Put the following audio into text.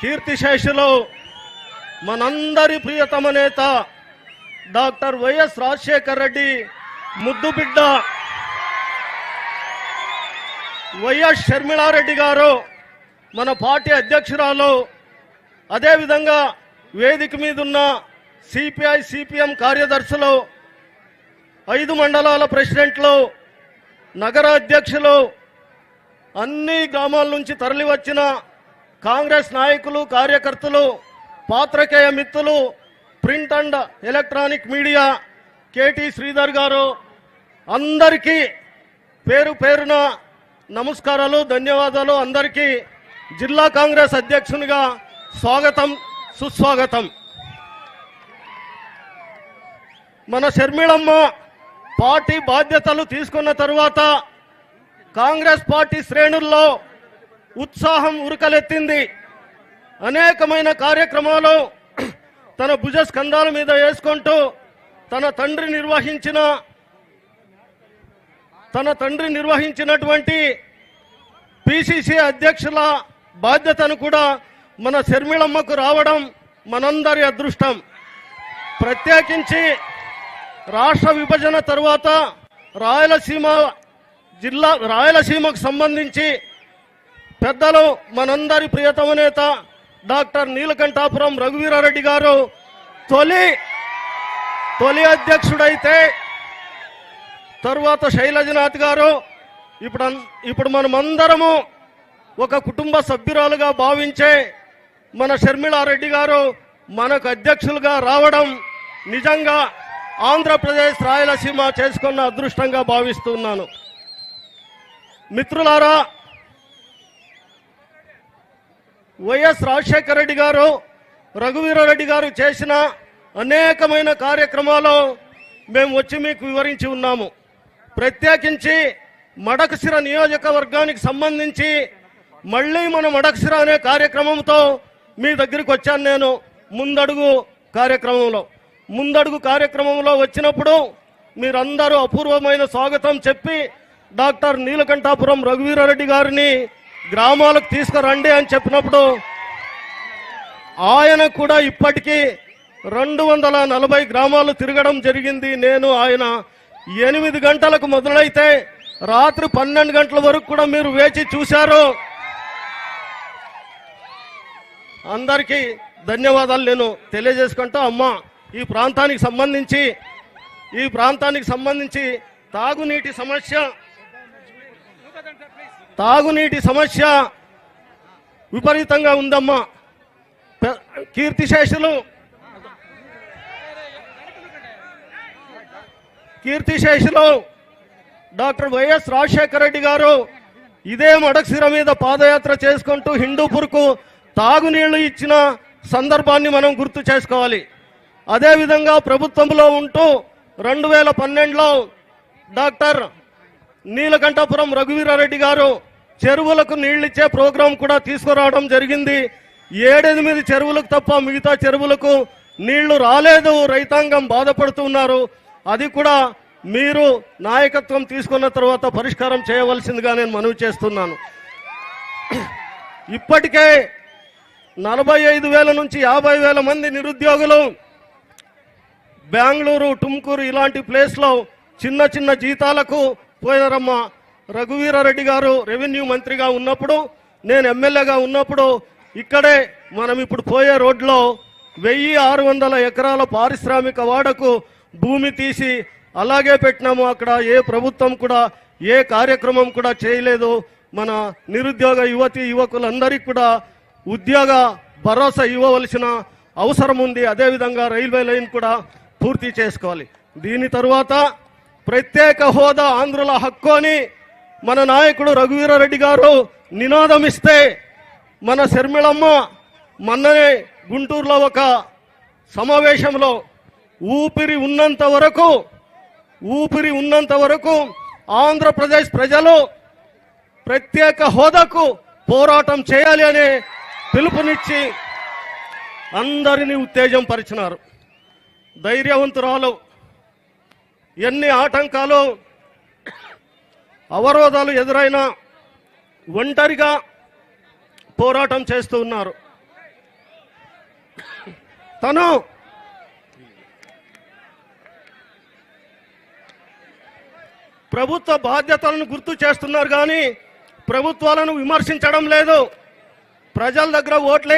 కీర్తిశేషులు మనందరి ప్రియతమ నేత డాక్టర్ వైఎస్ రాజశేఖర్ రెడ్డి ముద్దు బిడ్డ వైఎస్ షర్మిళారెడ్డి గారు మన పార్టీ అధ్యక్షురాలు. అదేవిధంగా వేదిక మీద ఉన్న సిపిఐ సిపిఎం కార్యదర్శులు ఐదు మండలాల ప్రెసిడెంట్లు నగర అధ్యక్షులు అన్ని గ్రామాల నుంచి తరలివచ్చిన కాంగ్రెస్ నాయకులు కార్యకర్తలు పాత్రకేయ మిత్రులు print and electronic media KT Sridhar garu అందరికీ పేరు పేరున నమస్కారాలు ధన్యవాదాలు. అందరికీ జిల్లా కాంగ్రెస్ అధ్యక్షునిగా స్వాగతం సుస్వాగతం. మన షర్మిళమ్మ పార్టీ బాధ్యతలు తీసుకున్న తరువాత కాంగ్రెస్ పార్టీ శ్రేణుల్లో ఉత్సాహం ఉరకలెత్తింది. అనేకమైన కార్యక్రమాలు తన భుజ స్కంధాల మీద వేసుకుంటూ తన తండ్రి నిర్వహించిన తన తండ్రి నిర్వహించినటువంటి పిసిసి అధ్యక్షుల బాధ్యతను కూడా మన శర్మిళమ్మకు రావడం మనందరి అదృష్టం. ప్రత్యేకించి రాష్ట్ర విభజన తర్వాత రాయలసీమ జిల్లా రాయలసీమకు సంబంధించి పెద్దలు మనందరి ప్రియతమ నేత డాక్టర్ నీలకంఠాపురం రఘువీరారెడ్డి గారు తొలి తొలి అధ్యక్షుడైతే తరువాత శైలజనాథ్ గారు. ఇప్పుడు ఇప్పుడు మనమందరము ఒక కుటుంబ సభ్యురాలుగా భావించే మన షర్మిళారెడ్డి గారు మనకు అధ్యక్షులుగా రావడం నిజంగా ఆంధ్రప్రదేశ్ రాయలసీమ చేసుకున్న అదృష్టంగా భావిస్తున్నాను. మిత్రులారా వైఎస్ రాజశేఖర రెడ్డి గారు రఘువీరారెడ్డి గారు చేసిన అనేకమైన కార్యక్రమాలు మేము వచ్చి మీకు వివరించి ఉన్నాము. ప్రత్యేకించి మడకసిర నియోజకవర్గానికి సంబంధించి మళ్ళీ మన మడకసిర అనే కార్యక్రమంతో మీ దగ్గరికి వచ్చాను నేను. ముందడుగు కార్యక్రమంలో. ముందడుగు కార్యక్రమంలో వచ్చినప్పుడు మీరందరూ అపూర్వమైన స్వాగతం చెప్పి డాక్టర్ నీలకంఠాపురం రఘువీరారెడ్డి గారిని గ్రామాలకు తీసుకురండి అని చెప్పినప్పుడు ఆయన కూడా ఇప్పటికీ రెండు వందల నలభై గ్రామాలు తిరగడం జరిగింది. నేను ఆయన ఎనిమిది గంటలకు మొదలైతే రాత్రి పన్నెండు గంటల వరకు కూడా మీరు వేచి చూశారు. అందరికీ ధన్యవాదాలు నేను తెలియజేసుకుంటా అమ్మ ఈ ప్రాంతానికి సంబంధించి ఈ ప్రాంతానికి సంబంధించి తాగునీటి సమస్య తాగునీటి సమస్య విపరీతంగా ఉందమ్మా. కీర్తిశేషులు కీర్తిశేషులు డాక్టర్ వైఎస్ రాజశేఖర రెడ్డి గారు ఇదే మడక్సిర మీద పాదయాత్ర చేసుకుంటూ హిందూపూర్కు తాగునీళ్ళు ఇచ్చిన సందర్భాన్ని మనం గుర్తు చేసుకోవాలి. అదేవిధంగా ప్రభుత్వంలో ఉంటూ రెండు వేల పన్నెండులో డాక్టర్ నీలకంఠపురం రఘువీరారెడ్డి గారు చెరువులకు నీళ్ళిచ్చే ప్రోగ్రాం కూడా తీసుకురావడం జరిగింది. ఏడెనిమిది చెరువులకు తప్ప మిగతా చెరువులకు నీళ్ళు రాలేదు. రైతాంగం బాధపడుతున్నారు. అది కూడా మీరు నాయకత్వం తీసుకున్న తర్వాత పరిష్కారం చేయవలసిందిగా నేను మనవి చేస్తున్నాను. ఇప్పటికే నలభై ఐదు వేల నుంచి యాభై వేల మంది నిరుద్యోగులు బెంగళూరు టుమ్కూరు ఇలాంటి ప్లేస్లో చిన్న చిన్న జీతాలకు పోయినరమ్మా రఘువీరారెడ్డి గారు రెవెన్యూ మంత్రిగా ఉన్నప్పుడు నేను ఎమ్మెల్యేగా ఉన్నప్పుడు ఇక్కడే మనం ఇప్పుడు పోయే రోడ్లో వెయ్యి ఆరు వందల ఎకరాల పారిశ్రామిక వాడకు భూమి తీసి అలాగే పెట్టినాము. అక్కడ ఏ ప్రభుత్వం కూడా ఏ కార్యక్రమం కూడా చేయలేదు. మన నిరుద్యోగ యువతి యువకులందరికీ కూడా ఉద్యోగ భరోసా ఇవ్వవలసిన అవసరం ఉంది. అదేవిధంగా రైల్వే లైన్ కూడా పూర్తి చేసుకోవాలి. దీని తరువాత ప్రత్యేక హోదా ఆంధ్రుల హక్కు అని మన నాయకుడు రఘువీరారెడ్డి గారు నినాదం ఇస్తే మన శర్మిళమ్మ మొన్ననే గుంటూరులో ఒక సమావేశంలో ఊపిరి ఉన్నంత వరకు ఊపిరి ఉన్నంత వరకు ఆంధ్రప్రదేశ్ ప్రజలు ప్రత్యేక హోదాకు పోరాటం చేయాలి అనే పిలుపునిచ్చి అందరినీ ఉత్తేజం పరిచినారు. ధైర్యవంతురాలు. ఎన్ని ఆటంకాలు అవరోధాలు ఎదురైనా ఒంటరిగా పోరాటం చేస్తూ ఉన్నారు. తను ప్రభుత్వ బాధ్యతలను గుర్తు చేస్తున్నారు కానీ ప్రభుత్వాలను విమర్శించడం లేదు. ప్రజల దగ్గర ఓట్లే